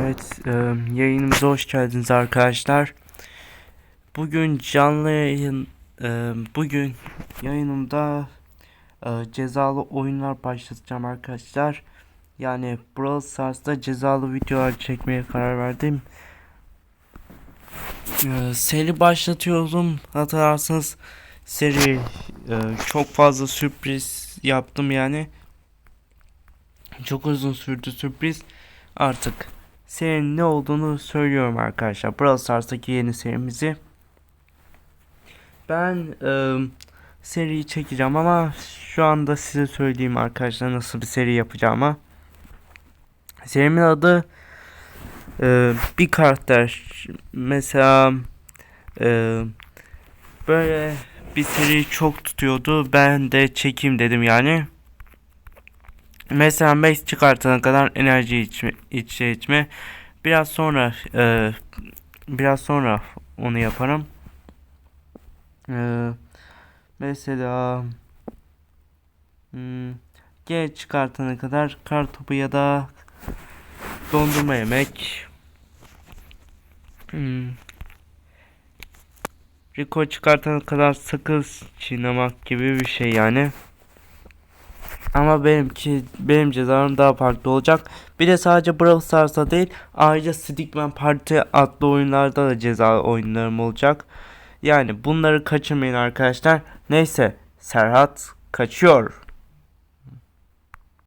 Evet, e, yayınımıza hoş geldiniz arkadaşlar. Bugün canlı yayın, e, bugün yayınımda e, cezalı oyunlar başlatacağım arkadaşlar. Yani Brawl Stars'ta cezalı videolar çekmeye karar verdim. E, seri başlatıyorum. Hatırlarsanız seri e, çok fazla sürpriz yaptım yani. Çok uzun sürdü sürpriz. Artık serinin ne olduğunu söylüyorum arkadaşlar. Brawl Stars'taki yeni serimizi. Ben e, seriyi çekeceğim ama şu anda size söyleyeyim arkadaşlar nasıl bir seri yapacağımı. Serimin adı e, bir karakter mesela e, böyle bir seri çok tutuyordu. Ben de çekeyim dedim yani. Mesela Max çıkartana kadar enerji içme, içe içme. Biraz sonra e, biraz sonra onu yaparım. E, mesela hmm, G çıkartana kadar kar topu ya da dondurma yemek. Hmm. Rico çıkartana kadar sakız çiğnemek gibi bir şey yani. Ama benimki benim cezalarım daha farklı olacak. Bir de sadece Brawl Stars'ta değil ayrıca Stickman Party adlı oyunlarda da ceza oyunlarım olacak. Yani bunları kaçırmayın arkadaşlar. Neyse Serhat kaçıyor.